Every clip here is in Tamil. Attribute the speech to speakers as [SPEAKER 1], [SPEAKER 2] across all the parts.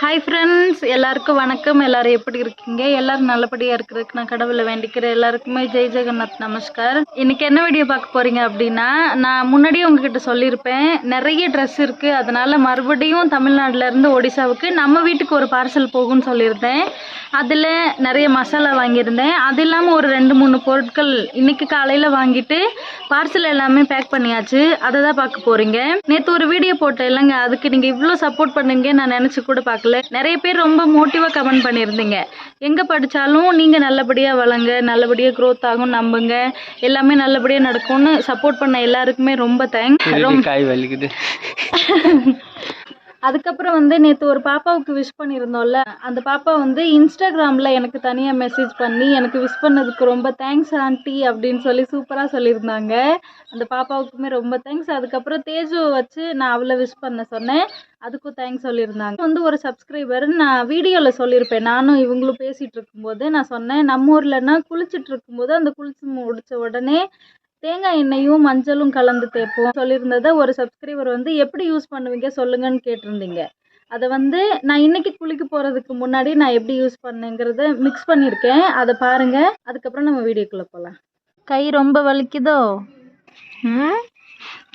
[SPEAKER 1] ஹாய் ஃப்ரெண்ட்ஸ் எல்லாருக்கும் வணக்கம். எல்லாரும் எப்படி இருக்கீங்க? எல்லாரும் நல்லபடியாக இருக்கிறதுக்கு நான் கடவுளை வேண்டிக்கிறேன். எல்லாருக்குமே ஜெய் ஜெகநாத் நமஸ்கார் இன்னைக்கு என்ன வீடியோ பார்க்க போறீங்க அப்படின்னா நான் முன்னாடியே உங்ககிட்ட சொல்லியிருப்பேன். நிறைய ட்ரெஸ் இருக்குது அதனால மறுபடியும் தமிழ்நாட்டுல இருந்து ஒடிசாவுக்கு நம்ம வீட்டுக்கு ஒரு பார்சல் போகும்னு சொல்லியிருந்தேன். அதில் நிறைய மசாலா வாங்கியிருந்தேன். அது இல்லாமல் ஒரு ரெண்டு மூணு பொருட்கள் இன்னைக்கு காலையில் வாங்கிட்டு பார்சல் எல்லாமே பேக் பண்ணியாச்சு. அதை தான் பார்க்க போகிறீங்க நேற்று ஒரு வீடியோ போட்டேன். இல்லைங்க அதுக்கு நீங்கள் இவ்வளோ சப்போர்ட் பண்ணுங்க நான் நினச்சி கூட பார்க்கல. நிறைய பேர் ரொம்ப மோட்டிவாக கமெண்ட் பண்ணியிருந்தீங்க. எங்கே படித்தாலும் நீங்கள் நல்லபடியாக வளங்க நல்லபடியாக க்ரோத் ஆகும் நம்புங்க. எல்லாமே நல்லபடியாக நடக்கும்னு சப்போர்ட் பண்ண எல்லாருக்குமே ரொம்ப தேங்க்ஸ் ரொம்ப
[SPEAKER 2] காய் வலிக்குது.
[SPEAKER 1] அதுக்கப்புறம் வந்து நேற்று ஒரு பாப்பாவுக்கு விஷ் பண்ணியிருந்தோம்ல அந்த பாப்பா வந்து இன்ஸ்டாகிராமில் எனக்கு தனியாக மெசேஜ் பண்ணி எனக்கு விஷ் பண்ணதுக்கு ரொம்ப தேங்க்ஸ் ஆண்டி அப்படின்னு சொல்லி சூப்பராக சொல்லியிருந்தாங்க. அந்த பாப்பாவுக்குமே ரொம்ப தேங்க்ஸ் அதுக்கப்புறம் தேஜு வச்சு நான் அவளை விஷ் பண்ண சொன்னேன். அதுக்கும் தேங்க்ஸ் சொல்லியிருந்தாங்க. வந்து ஒரு சப்ஸ்கிரைபர் நான் வீடியோவில் சொல்லியிருப்பேன். நானும் இவங்களும் பேசிகிட்டு இருக்கும்போது நான் சொன்னேன் நம்ம ஊர்லன்னா குளிச்சுட்டு இருக்கும்போது அந்த குளிச்சு முடிச்ச உடனே தேங்காய் எண்ணெயும் மஞ்சளும் கலந்து தேய்ப்போம். சொல்லியிருந்ததை ஒரு சப்ஸ்கிரைபர் வந்து எப்படி யூஸ் பண்ணுவீங்க சொல்லுங்கன்னு கேட்டிருந்தீங்க. அதை வந்து நான் இன்னைக்கு குளிக்க போகிறதுக்கு முன்னாடி நான் எப்படி யூஸ் பண்ணேங்கிறத மிக்ஸ் பண்ணியிருக்கேன். அதை பாருங்கள் அதுக்கப்புறம் நம்ம வீடியோக்குள்ளே போகலாம் கை ரொம்ப வலிக்குதோ?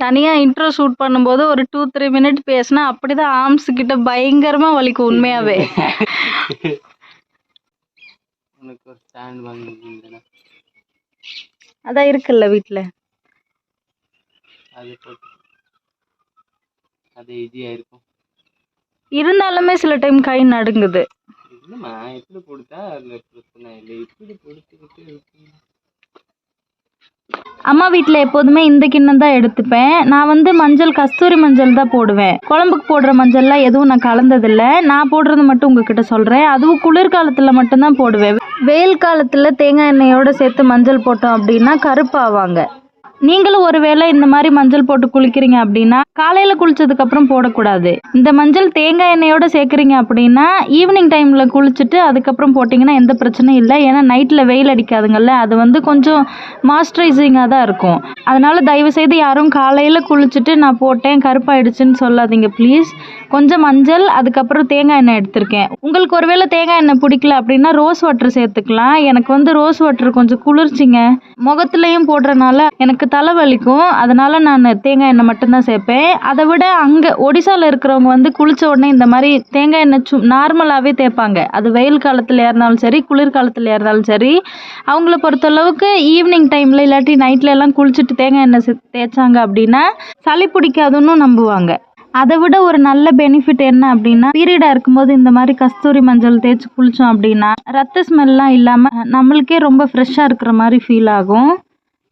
[SPEAKER 1] தனியாக இன்ட்ரோ ஷூட் பண்ணும்போது ஒரு டூ த்ரீ மினிட் பேசினா அப்படி தான் ஆர்ம்ஸ் கிட்ட பயங்கரமாக வலிக்கும் உண்மையாகவே
[SPEAKER 2] உனக்கு ஒரு ஸ்டாண்ட் வாங்கியிருந்தேன்
[SPEAKER 1] அதான் இருக்குல்ல வீட்டில் இருந்தாலுமே சில டைம் கை நடுங்குது. அம்மா வீட்டில் எப்போதுமே இந்த கிண்ணம் தான் எடுத்துப்பேன். நான் வந்து மஞ்சள் கஸ்தூரி மஞ்சள் தான் போடுவேன். குழம்புக்கு போடுற மஞ்சள்லாம் எதுவும் நான் கலந்ததில்லை. நான் போடுறது மட்டும் உங்ககிட்ட சொல்கிறேன் அதுவும் குளிர்காலத்தில் மட்டும்தான் போடுவேன். வெயில் காலத்தில் தேங்காய் எண்ணெயோடு சேர்த்து மஞ்சள் போட்டோம் அப்படின்னா கருப்பாவாங்க. நீங்களும் ஒருவேளை இந்த மாதிரி மஞ்சள் போட்டு குளிக்கிறீங்க அப்படின்னா காலையில் குளிச்சதுக்கப்புறம் போடக்கூடாது. இந்த மஞ்சள் தேங்காய் எண்ணெயோட சேர்க்குறீங்க அப்படின்னா ஈவினிங் டைமில் குளிச்சுட்டு அதுக்கப்புறம் போட்டிங்கன்னா எந்த பிரச்சனையும் இல்லை. ஏன்னா நைட்டில் வெயில் அடிக்காதுங்கல்ல அது வந்து கொஞ்சம் மாய்ஸ்சரைசிங்காக தான் இருக்கும். அதனால் தயவு செய்து யாரும் காலையில் குளிச்சுட்டு நான் போட்டேன் கருப்பாயிடுச்சுன்னு சொல்லாதீங்க ப்ளீஸ் கொஞ்சம் மஞ்சள் அதுக்கப்புறம் தேங்காய் எண்ணெய் எடுத்திருக்கேன். உங்களுக்கு ஒருவேளை தேங்காய் எண்ணெய் பிடிக்கல அப்படின்னா ரோஸ் வாட்டர் சேர்த்துக்கலாம். எனக்கு வந்து ரோஸ் வாட்டர் கொஞ்சம் குளிர்ச்சிங்க. முகத்துலையும் போடுறனால எனக்கு தலை வலிக்கும் அதனால் நான் தேங்காய் எண்ணெய் மட்டும்தான் சேர்ப்பேன். அதை விட அங்கே ஒடிசாவில் இருக்கிறவங்க வந்து குளித்த உடனே இந்த மாதிரி தேங்காய் எண்ணெய் சு நார்மலாகவே தேய்ப்பாங்க. அது வெயில் காலத்தில் இருந்தாலும் சரி குளிர்காலத்தில் இருந்தாலும் சரி. அவங்கள பொறுத்தளவுக்கு ஈவினிங் டைமில் இல்லாட்டி நைட்டில் எல்லாம் குளிச்சுட்டு தேங்காய் எண்ணெய் சே- தேய்ச்சாங்க அப்படின்னா சளி பிடிக்காதுன்னு நம்புவாங்க. அதை விட ஒரு நல்ல பெனிஃபிட் என்ன அப்படின்னா பீரியடாக இருக்கும்போது இந்த மாதிரி கஸ்தூரி மஞ்சள் தேய்ச்சி குளித்தோம் அப்படின்னா ரத்த ஸ்மெல்லாம் இல்லாமல் நம்மளுக்கே ரொம்ப ஃப்ரெஷ்ஷாக இருக்கிற மாதிரி ஃபீல் ஆகும்.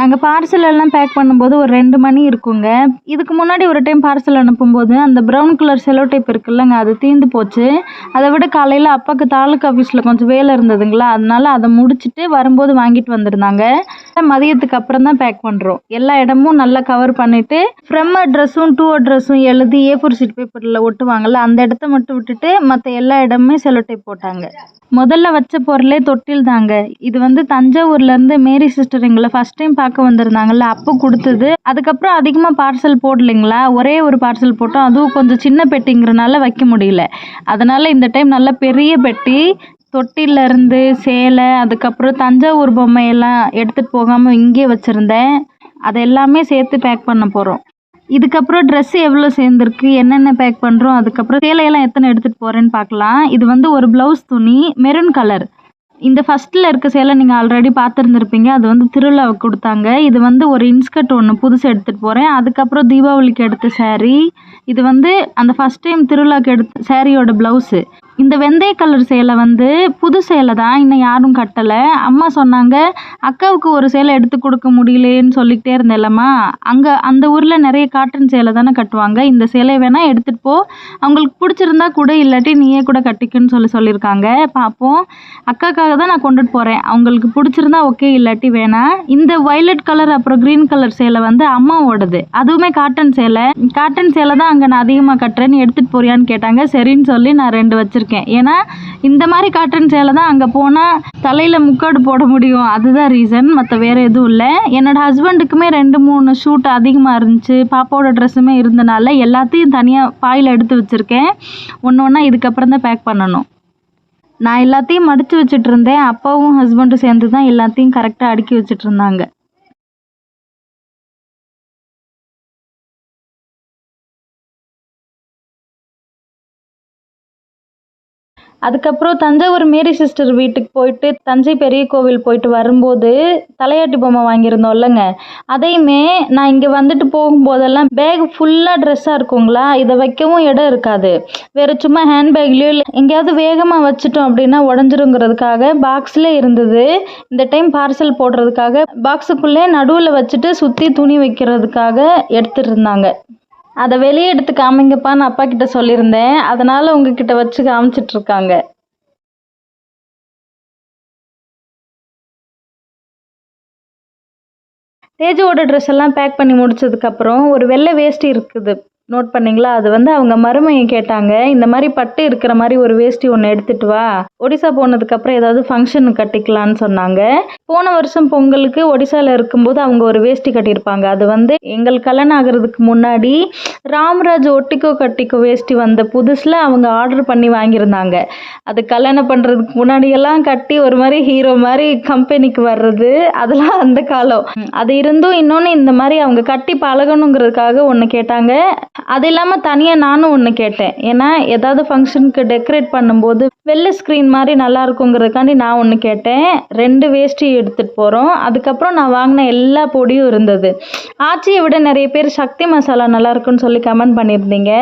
[SPEAKER 1] நாங்கள் பார்சல் எல்லாம் பேக் பண்ணும்போது ஒரு ரெண்டு மணி இருக்குங்க. இதுக்கு முன்னாடி ஒரு டைம் பார்சல் அனுப்பும்போது அந்த ப்ரௌன் கலர் செலோ டைப் இருக்குல்லங்க அது தீர்ந்து போச்சு. அதை விட காலையில் அப்பாவுக்கு தாலுக்கா ஆஃபீஸில் கொஞ்சம் வேலை இருந்ததுங்களா அதனால அதை முடிச்சுட்டு வரும்போது வாங்கிட்டு வந்திருந்தாங்க. மதியத்துக்கு அப்புறம் தான் பேக் பண்ணுறோம் எல்லா இடமும் நல்லா கவர் பண்ணிவிட்டு ஃப்ரம் அட்ரஸும் டூ அட்ரஸும் எழுதி ஏ ஃபோர் ஷீட் பேப்பரில் ஒட்டுவாங்கள்ல அந்த இடத்த மட்டும் விட்டுட்டு மற்ற எல்லா இடமுமே செலோ டைப் போட்டாங்க. முதல்ல வச்ச பொருளே தொட்டில் தாங்க இது வந்து தஞ்சாவூர்லேருந்து மேரி சிஸ்டர் எங்களை ஃபஸ்ட் டைம் பார்க்க வந்திருந்தாங்கல்ல அப்போ கொடுத்தது. அதுக்கப்புறம் அதிகமாக பார்சல் போடலைங்களா? ஒரே ஒரு பார்சல் போட்டோம். அதுவும் கொஞ்சம் சின்ன பெட்டிங்கிறனால வைக்க முடியல. அதனால் இந்த டைம் நல்ல பெரிய பெட்டி தொட்டிலேருந்து சேலை அதுக்கப்புறம் தஞ்சாவூர் பொம்மையெல்லாம் எடுத்துகிட்டு போகாமல் இங்கே வச்சுருந்தேன். அதை எல்லாமே சேர்த்து பேக் பண்ண போகிறோம் இதுக்கப்புறம் ட்ரெஸ்ஸு எவ்வளோ சேர்ந்துருக்கு? என்னென்ன பேக் பண்ணுறோம் அதுக்கப்புறம் சேலையெல்லாம் எத்தனை எடுத்துகிட்டு போகிறேன்னு பார்க்கலாம். இது வந்து ஒரு ப்ளவுஸ் துணி மெரூன் கலர் இந்த ஃபஸ்ட்டில் இருக்க சேலை நீங்கள் ஆல்ரெடி பார்த்துருந்துருப்பீங்க. அது வந்து திருவிழாவுக்கு கொடுத்தாங்க. இது வந்து ஒரு இன்ஸ்கர்ட் ஒன்று புதுசு எடுத்துகிட்டு போகிறேன் அதுக்கப்புறம் தீபாவளிக்கு எடுத்த சேரீ இது வந்து அந்த ஃபஸ்ட் டைம் திருவிழாக்கு எடுத்த சேரீயோட ப்ளவுஸு இந்த வெந்தய கலர் சேலை வந்து புது சேலை தான் இன்னும் யாரும் கட்டலை. அம்மா சொன்னாங்க அக்காவுக்கு ஒரு சேலை எடுத்து கொடுக்க முடியலேன்னு சொல்லிக்கிட்டே இருந்தேல்லம்மா அங்கே அந்த ஊரில் நிறைய காட்டன் சேலை தானே கட்டுவாங்க. இந்த சேலை வேணால் எடுத்துகிட்டு போ. அவங்களுக்கு பிடிச்சிருந்தா கூட இல்லாட்டி நீயே கூட கட்டிக்குன்னு சொல்லி சொல்லியிருக்காங்க. பார்ப்போம் அக்காக்காக தான் நான் கொண்டுட்டு போகிறேன் அவங்களுக்கு பிடிச்சிருந்தா ஓகே இல்லாட்டி வேணாம் இந்த வயலட் கலர் அப்புறம் க்ரீன் கலர் சேலை வந்து அம்மாவோடது. அதுவுமே காட்டன் சேலை. காட்டன் சேலை தான் அங்கே நான் அதிகமாக கட்டுறேன்னு எடுத்துகிட்டு போறியான்னு கேட்டாங்க. சரின்னு சொல்லி நான் ரெண்டு வச்சுருக்கேன். இருக்கேன். ஏன்னா இந்த மாதிரி காட்டன் சேலை தான் அங்கே போனால் தலையில் முக்காடு போட முடியும். அதுதான் ரீசன் மற்ற வேறு எதுவும் இல்லை. என்னோடய ஹஸ்பண்டுக்குமே ரெண்டு மூணு ஷூட் அதிகமாக இருந்துச்சு. பாப்பாவோட ட்ரெஸ்ஸுமே இருந்தனால எல்லாத்தையும் தனியாக பாயில் எடுத்து வச்சுருக்கேன். ஒன்று ஒன்றா இதுக்கப்புறம் தான் பேக் பண்ணணும். நான் எல்லாத்தையும் மடித்து வச்சுட்டு இருந்தேன். அப்பாவும் ஹஸ்பண்டும் சேர்ந்து தான் எல்லாத்தையும் கரெக்டாக அடுக்கி வச்சுட்டு இருந்தாங்க. அதுக்கப்புறம் தஞ்சாவூர் மேரி சிஸ்டர் வீட்டுக்கு போயிட்டு தஞ்சை பெரிய கோவில் போயிட்டு வரும்போது தலையாட்டி பொம்மை வாங்கியிருந்தோம் இல்லைங்க. அதையுமே நான் இங்கே வந்துட்டு போகும்போதெல்லாம் பேக் ஃபுல்லாக ட்ரெஸ்ஸாக இருக்குங்களா? இதை வைக்கவும் இடம் இருக்காது. வேறு சும்மா ஹேண்ட்பேக்லேயோ இல்லை எங்கேயாவது வேகமாக வச்சுட்டோம் அப்படின்னா உடஞ்சிருங்கிறதுக்காக பாக்ஸில் இருந்தது. இந்த டைம் பார்சல் போடுறதுக்காக பாக்ஸுக்குள்ளே நடுவில் வச்சுட்டு சுற்றி துணி வைக்கிறதுக்காக எடுத்துட்டு இருந்தாங்க. அதை வெளியே எடுத்து காமிங்கப்பான்னு அப்பா கிட்ட சொல்லியிருந்தேன். அதனால் உங்ககிட்ட வச்சு காமிச்சிட்டு இருக்காங்க தேஜுவோட ட்ரெஸ் எல்லாம் பேக் பண்ணி முடிச்சதுக்கப்புறம் ஒரு வெள்ளை வேஷ்டி இருக்குது. நோட் பண்ணீங்களா? அது வந்து அவங்க மருமையை கேட்டாங்க. இந்த மாதிரி பட்டு இருக்கிற மாதிரி ஒரு வேஷ்டி ஒன்று எடுத்துட்டு வா. ஒடிசா போனதுக்கப்புறம் ஏதாவது ஃபங்க்ஷன் கட்டிக்கலான்னு சொன்னாங்க. போன வருஷம் பொங்கலுக்கு ஒடிசாவில் இருக்கும்போது அவங்க ஒரு வேஷ்டி கட்டியிருப்பாங்க. அது வந்து எங்கள் கல்யாணம் ஆகிறதுக்கு முன்னாடி ராம்ராஜ் ஒட்டிக்கோ கட்டிக்கோ வேஷ்டி வந்த புதுசில் அவங்க ஆர்டர் பண்ணி வாங்கியிருந்தாங்க. அது கல்யாணம் பண்ணுறதுக்கு முன்னாடியெல்லாம் கட்டி ஒரு மாதிரி ஹீரோ மாதிரி கம்பெனிக்கு வர்றது அதெல்லாம் அந்த காலம். அது இருந்தும் இன்னொன்று இந்த மாதிரி அவங்க கட்டி பழகணுங்கிறதுக்காக ஒன்று கேட்டாங்க. அது இல்லாமல் தனியாக நானும் ஒன்று கேட்டேன். ஏன்னா ஏதாவது ஃபங்க்ஷனுக்கு டெக்கரேட் பண்ணும்போது வெள்ளை ஸ்க்ரீன் மாதிரி நல்லா இருக்குங்கிறதுக்காண்டி நான் ஒன்று கேட்டேன். ரெண்டு வேஷ்டி எடுத்துகிட்டு போகிறோம் அதுக்கப்புறம் நான் வாங்கின எல்லா பொடியும் இருந்தது. ஆச்சியை விட நிறைய பேர் சக்தி மசாலா நல்லா இருக்குன்னு சொல்லி கமெண்ட் பண்ணியிருந்தீங்க.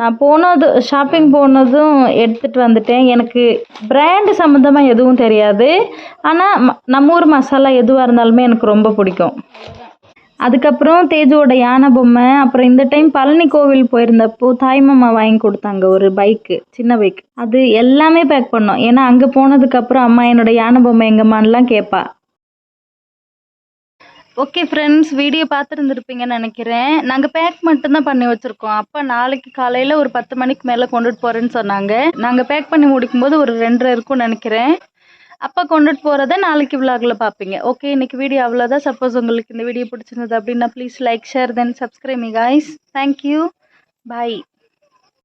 [SPEAKER 1] நான் போனது ஷாப்பிங் போனதும் எடுத்துகிட்டு வந்துட்டேன். எனக்கு பிராண்டு சம்மந்தமாக எதுவும் தெரியாது. ஆனால் நம்ம ஊர் மசாலா எதுவாக இருந்தாலுமே எனக்கு ரொம்ப பிடிக்கும். அதுக்கப்புறம் தேஜுவோட யானை பொம்மை அப்புறம் இந்த டைம் பழனி கோவில் போயிருந்தப்போ தாய்மாமா வாங்கி கொடுத்தாங்க ஒரு பைக்கு சின்ன பைக் அது எல்லாமே பேக் பண்ணோம். ஏன்னா அங்கே போனதுக்கப்புறம் அம்மா என்னோட யானை பொம்மை எங்கம்மான்லாம் கேட்பா ஓகே ஃப்ரெண்ட்ஸ் வீடியோ பார்த்துருந்துருப்பீங்கன்னு நினைக்கிறேன். நாங்கள் பேக் மட்டும்தான் பண்ணி வச்சுருக்கோம். அப்போ நாளைக்கு காலையில் ஒரு பத்து மணிக்கு மேலே கொண்டுட்டு போகிறேன்னு சொன்னாங்க. நாங்கள் பேக் பண்ணி முடிக்கும்போது ஒரு ரெண்டரை இருக்கும்னு நினைக்கிறேன். அப்பா கொண்டுட்டு போகிறத நாளைக்கு விலாகில் பார்ப்பீங்க ஓகே இன்னைக்கு வீடியோ அவ்வளோதான் சப்போஸ் உங்களுக்கு இந்த வீடியோ பிடிச்சிருந்தது அப்படின்னா please like share then subscribe me guys thank you bye